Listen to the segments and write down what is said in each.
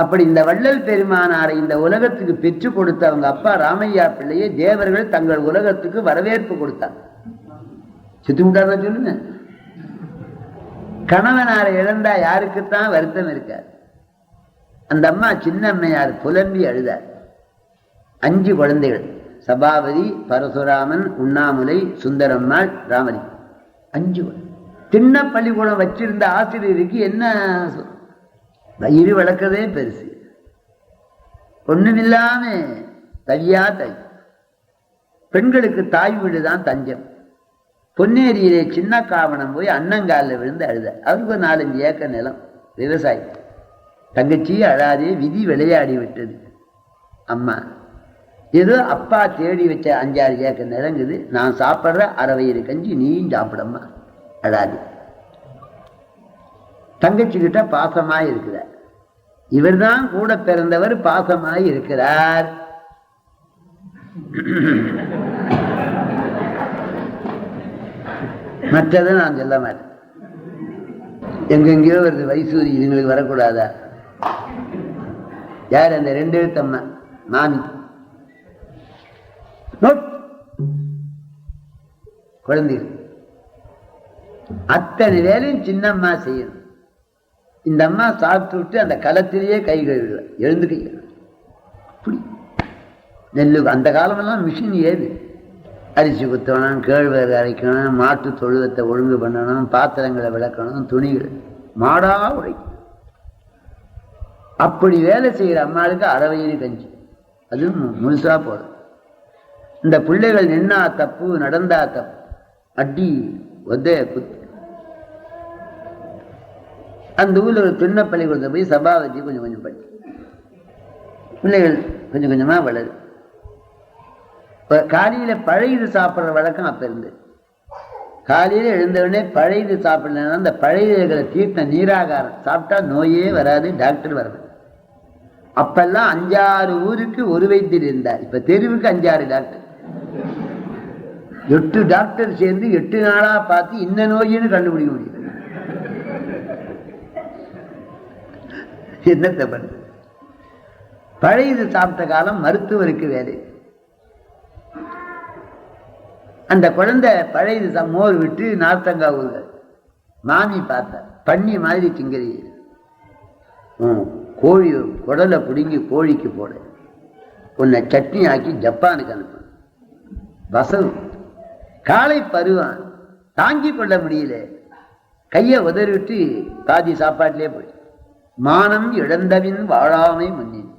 அப்படி இந்த வள்ளல் பெருமானாரை இந்த உலகத்துக்கு பெற்று கொடுத்த அவங்க அப்பா ராமையா பிள்ளையை தேவர்கள் தங்கள் உலகத்துக்கு வரவேற்பு கொடுத்தாங்க. சுத்தி விட்டாருன்னா சொல்லுங்க. கணவனாரை இழந்தா யாருக்குத்தான் வருத்தம் இருக்காது. அந்த அம்மா சின்ன அம்மையார் புலம்பி அழுதார். அஞ்சு குழந்தைகள் சபாபதி பரசுராமன் உண்ணாமுலை சுந்தரம்மாள் ராமதி அஞ்சு திண்ண பள்ளிக்கூடம் வச்சிருந்த ஆசிரியருக்கு என்ன வயிறு வளர்க்கதே பெருசு. ஒண்ணுமில்லாம தனியா தை. பெண்களுக்கு தாய் வீடு தான் தஞ்சம். பொன்னேரியிலே சின்ன காவணம் போய் அண்ணங்காலில் விழுந்து அழுத. அவருக்கு ஒரு நாலஞ்சு ஏக்கர் நிலம் விவசாயி தங்கச்சி அழாதே விதி விளையாடி விட்டது. அம்மா ஏதோ அப்பா தேடி வச்ச அஞ்சாறு ஏக்கர் நிலங்குது. நான் சாப்பிட்ற அரை வயிறு கஞ்சி நீயும் சாப்பிடம்மா. அழாது. தங்கச்சி கிட்ட பாசமாய் இருக்கிறார். இவர்தான் கூட பிறந்தவர் பாசமாய் இருக்கிறார். மற்றதை நான் சொல்ல மாட்டேன். எங்கெங்கேயோ வருது வைசூரி இதுங்களுக்கு வரக்கூடாதா? யார் அந்த ரெண்டு எழுத்தம்மா? மாமி. குழந்தைகள். அத்தனை வேலையும் சின்னம்மா செய்யணும். இந்த அம்மா சாப்பிட்டு விட்டு அந்த களத்திலேயே கை கழுவிடுவேன் எழுந்து கை நெல்லு அந்த காலமெல்லாம் மிஷின் ஏது? அரிசி குத்தணும் கேழ்வரகு அரைக்கணும் மாட்டு தொழுவத்தை ஒழுங்கு பண்ணணும் பாத்திரங்களை விளக்கணும் துணிகள். மாடா உழைக்கும் அப்படி வேலை செய்கிற அம்மாளுக்கு அறவையினு கஞ்சி. அதுவும் முழுசாக முழுசா போதும். இந்த பிள்ளைகள் நின்னா தப்பு நடந்தா தப்பு. அடி ஒத்தைய குத்து. அந்த ஊர்ல ஒரு திண்ண பள்ளிக்கூடத்தை போய் சபா வச்சு கொஞ்சம் கொஞ்சம் படி பிள்ளைகள் கொஞ்சம் கொஞ்சமா வளரு. இப்போ காலையில பழையது சாப்பிடுற வழக்கம் அப்ப இருந்து. காலையில எழுந்தவுடனே பழையது சாப்பிடலன்னா அந்த பழையதுகளை தீர்த்த நீராகாரம். சாப்பிட்டா நோயே வராது டாக்டர் வராது. அப்பெல்லாம் அஞ்சாறு ஊருக்கு ஒரு வைத்தியர் இருந்தார். இப்ப தெருவுக்கு அஞ்சாறு டாக்டர். எட்டு டாக்டர் சேர்ந்து எட்டு நாளா பார்த்து இந்த நோயின்னு கண்டுபிடிக்க முடியும் என்னத்தை பண்ணுறது பழையது சாப்பிட்ட காலம் மருத்துவருக்கு வேலை அந்த குழந்தை பழையது மோர் விட்டு நார்த்தங்காய் ஊறுக. மாமி பார்த்த பண்ணி மாதிரி திங்கறி கோழி குடலை பிடுங்கி கோழிக்கு போட. உன்னை சட்னி ஆக்கி ஜப்பானுக்கு அனுப்பு. வசவு. காலை பருவம் தாங்கி கொள்ள முடியல. கையை உதறிவிட்டு பாதி சாப்பாட்டிலே போய் மானம் இழந்தவின் வாழாமை முன்னின்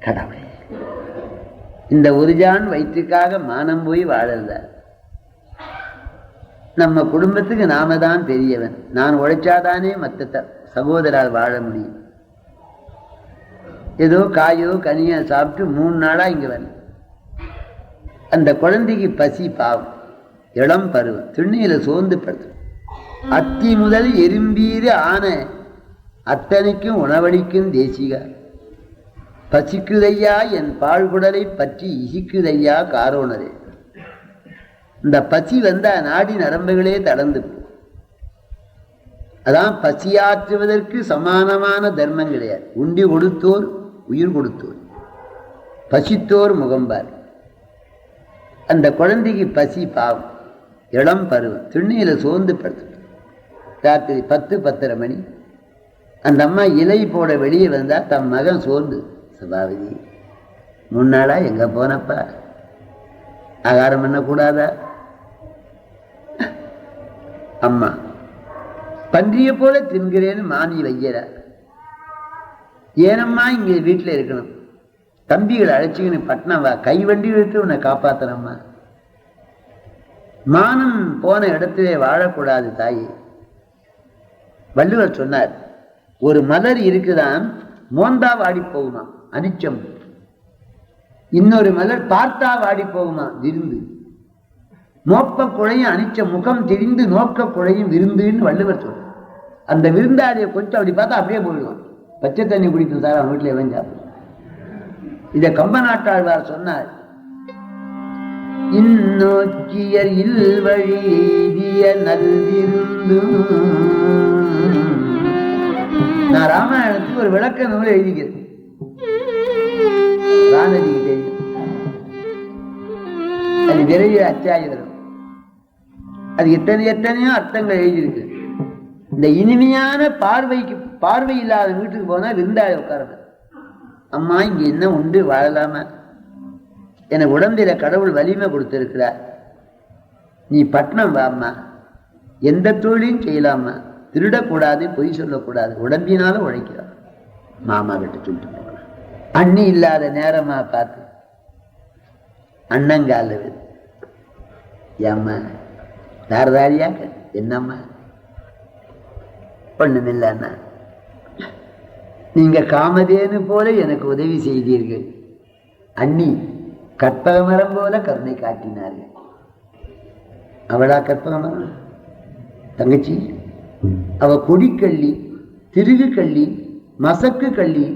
கடவுளே இந்த உருஜான் வயிற்றுக்காக மானம் போய் வாழல நம்ம குடும்பத்துக்கு நாம தான் பெரியவன். நான் உழைச்சாதானே மற்ற சகோதரால் வாழ முடியும். ஏதோ காயோ கனியோ சாப்பிட்டு மூணு நாளா இங்க வரல அந்த குழந்தைக்கு பசி பாவம். இளம் பருவம். திண்ணியில் சோர்ந்து படுத்து. அத்தி முதல் எறும்பீறு ஆன அத்தனைக்கும் உணவளிக்கும் தேசிகா. பசிக்குதையா என் பாழ்குடலை பற்றி இசிக்குதையா காரோணரே இந்த பசி வந்தா நாடி நரம்புகளே தளர்ந்து அதான் பசியாற்றுவதற்கு சமானமான தர்மம் கிடையாது உண்டி கொடுத்தோர் உயிர் கொடுத்தோர். பசித்தோர் முகம்பார். அந்த குழந்தைக்கு பசி பாவம். இளம் பருவம். திண்ணையில சோர்ந்து படுத்து ராத்திரி பத்து பத்தரை மணி. அந்த அம்மா இலை போட வெளியே வந்தா தன் மகன் சோர்ந்து சபாபதி முன்னாளா எங்க போனப்பா? ஆகாரம் பண்ணக்கூடாதா? அம்மா பன்றியை போல தின்கிறேன்னு மாமி வையற. ஏனம்மா இங்க வீட்டுல இருக்கணும்? தம்பிகளை அழைச்சிக்கின்னு பட்டினம் வா கை வண்டி விட்டு உன்னை காப்பாத்தனம்மா மானம் போன இடத்திலே வாழக்கூடாது தாயே. வள்ளுவர் சொன்னார் ஒரு மலர் இருக்குதான் மோந்தா வாடி போகுமா அனிச்சம். இன்னொரு மலர் பார்த்தா வாடி போகுமா விருந்து. நோக்க குழையும் அனிச்ச முகம் தெரிந்து நோக்க குழையும் விருந்துன்னு வள்ளுவர் சொல்றார் அந்த விருந்தாளியை கொஞ்சம் அப்படி பார்த்தா அப்படியே போயிடுவான். பச்சை தண்ணி குடிக்கும் சார் அவன் வீட்டில் எவன் சாப்பிடும் இதை கம்ப நாட்டாழ்வார் சொன்னார் இந்நோக்கியர் இல்வழிய நல்விருந்து நான் ராமாயணத்துக்கு ஒரு விளக்க நூல் எழுதிக்கிறேன் தெரியும். அது விரைவில் அத்தியாயம் அது எத்தனை எத்தனையோ அர்த்தங்கள் எழுதியிருக்கு. இந்த இனிமையான பார்வைக்கு பார்வை இல்லாத வீட்டுக்கு போனா விருந்தாளி உட்காரணும் அம்மா இங்க என்ன உண்டு? வாழலாமா? எனக்கு உடம்பில கடவுள் வலிமை கொடுத்துருக்கிறார். நீ பட்டணம் வாம்மா எந்த தொழிலையும் செய்யலாமா திருடக்கூடாது பொய் சொல்லக்கூடாது. உடம்பினால உழைக்கிறார் மாமா கிட்ட சொல்லிட்டு போகலாம். அண்ணி இல்லாத நேரமா பார்த்து. அண்ணங்கால விழு. ஏம்மா தாரதாரியா? என்னம்மா? ஒண்ணுமில்லண்ணா. நீங்க காமதேனு போல எனக்கு உதவி செய்தீர்கள். அண்ணி கற்பகமரம் போல கருணை காட்டினார்கள். அவளா கற்பகமரம் தங்கச்சி அவ கொடிக்கள்ளி திருகு கள்ளி மசக்கு கள்ளி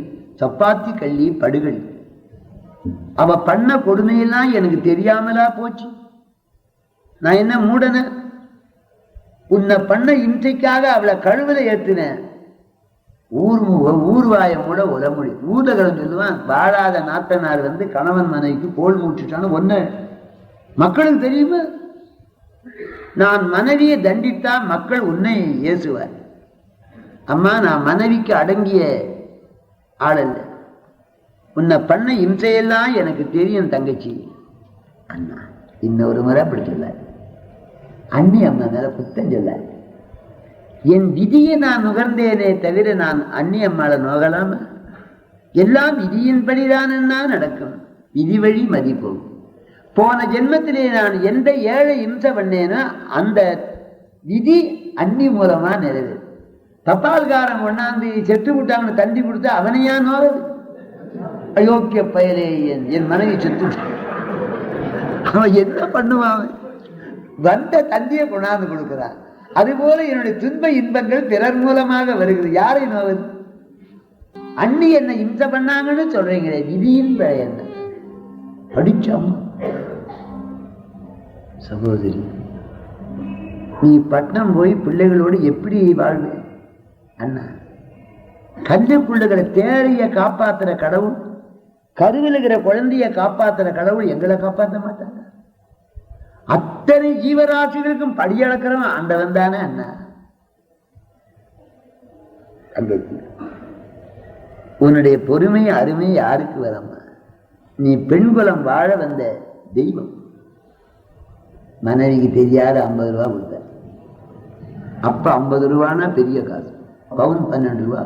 சப்பாத்தி கள்ளி படுகள்ளி. அவ பண்ண கொடுமையெல்லாம் எனக்கு தெரியாமலா போச்சு. நான் என்ன மூடன? உன்னை பண்ண இன்றைக்காக அவளை கழுவுல ஏத்துனேன் ஊர் மு- ஊர்வாய மூட உரமொழி ஊதகரம் சொல்லுவான் வாழாத நாத்தனார் வந்து கணவன் மனைவிக்கு கோல் மூச்சுட்டான்னு ஒன்று மக்களுக்கு தெரியுமா? நான் மனைவியை தண்டித்தா மக்கள் உன்னை ஏசுவார். அம்மா நான் மனைவிக்கு அடங்கிய ஆளல்ல. உன்னை பண்ண இம்சையெல்லாம் எனக்கு தெரியும் தங்கச்சி. அண்ணா இன்னொரு முறை அப்படி சொல்ல. அண்ணி அம்மா மேல குத்தம் சொல்லார் என் விதியை நான் நுகர்ந்தேனே தவிர நான் அண்ணி அம்மாளை எல்லாம் எல்லாம் விதியின்படிதான் நடக்கும்? விதி வழி மதிப்போம் போன ஜென்மத்திலே நான் எந்த ஏழை இம்சை பண்ணேனோ அந்த விதி அன்னி மூலமா நிறைவேறு தப்பால்காரன் கொண்டாந்து செத்து விட்டாங்கன்னு தந்தி கொடுத்தா அவனையா நோறது? அயோக்கிய பயலே என் என் மனைவி செத்து அவன் என்ன பண்ணுவான்? அவன்? வந்த தந்தியை கொண்டாந்து கொடுக்குறான். அதுபோல என்னுடைய துன்ப இன்பங்கள் பிறர் மூலமாக வருகிறது. யாரை நோவது அண்ணி என்ன இம்சை பண்ணாங்கன்னு சொல்றீங்களே விதியின் பிழை என்ன? படிச்சோம். சகோதரி நீ பட்னம் போய் பிள்ளைகளோடு எப்படி வாழ்வு? அண்ணா கஞ்ச பிள்ளைகளை தேரைய காப்பாத்துற கடவுள் கருவிலுகிற குழந்தைய காப்பாத்துற கடவுள் எங்களை காப்பாற்ற மாட்டாங்க அத்தனை ஜீவராசிகளுக்கும் படியளக்கிறவன் ஆண்டவன் தானே தங்கச்சி உன்னுடைய பொறுமை அருமை யாருக்கு வரம்மா நீ பெண்குலம் வாழ வந்த தெய்வம். மனைவிக்கு தெரியாத ஐம்பது ரூபா கொடுத்த. அப்ப ஐம்பது ரூபான்னா பெரிய காசு. பவுன் பன்னெண்டு ரூபா.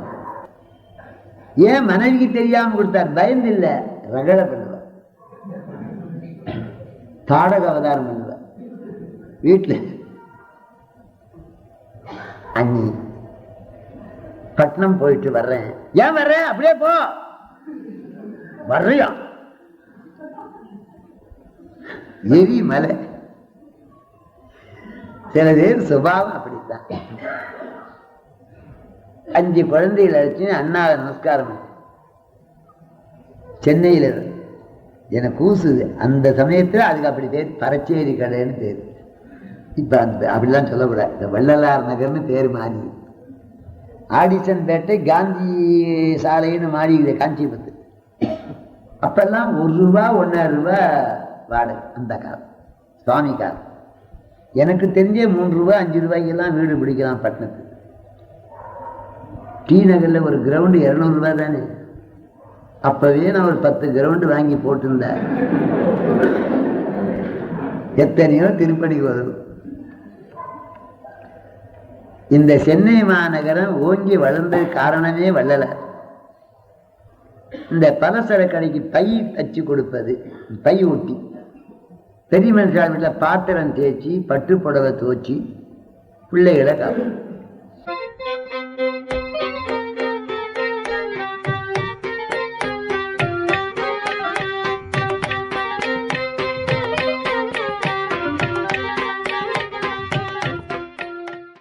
ஏன் மனைவிக்கு தெரியாம கொடுத்தார்? பயந்து இல்ல. ரகட பண்ணுவார். தாடக அவதாரம் பண்ணுவார். வீட்டுல அண்ணி பட்டணம் போயிட்டு வர்றேன். ஏன் வர்றேன் அப்படியே போ. வர்றியா? எரி மலை. சில பேர் சுபாவம் அப்படித்தான். அஞ்சு குழந்தைகளை அழைச்சு அண்ணாவை நமஸ்காரம் சென்னையில் சென்னையில எனக்கு கூசுது அந்த சமயத்துல அதுக்கு அப்படி பேர் பரச்சேரி கடைன்னு பேர். இப்போ அந்த அப்படிலாம் சொல்லக்கூடாது. இந்த வள்ளலார் நகர்னு பேர் மாறி. ஆடிசன் பேட்டை காந்தி சாலைன்னு மாறிக்குது காஞ்சிபுரத்து. அப்பெல்லாம் ஒரு ரூபா ஒன்றரை ரூபா வாடகை அந்த காலம். சுவாமி காலம். எனக்கு தெரிஞ்சே மூன்று ரூபா அஞ்சு ரூபாய்க்கெல்லாம் வீடு பிடிக்கலாம் பட்டணத்துக்கு. டி நகரில் ஒரு கிரவுண்டு இரநூறுபா தானே. அப்போவே நான் ஒரு பத்து கிரவுண்டு வாங்கி போட்டிருந்தேன். எத்தனையோ திருப்பணி வரும் இந்த சென்னை மாநகரம் ஓங்கி வளர்ந்தது காரணமே வள்ளலார். இந்த பலசர கடைக்கு பை தச்சு கொடுப்பது பை ஊட்டி. பெரிய மனுஷால் வீட்டில் பாத்திரம் தேய்ச்சி பட்டு புடவை துவச்சி பிள்ளைகளை காப்போம்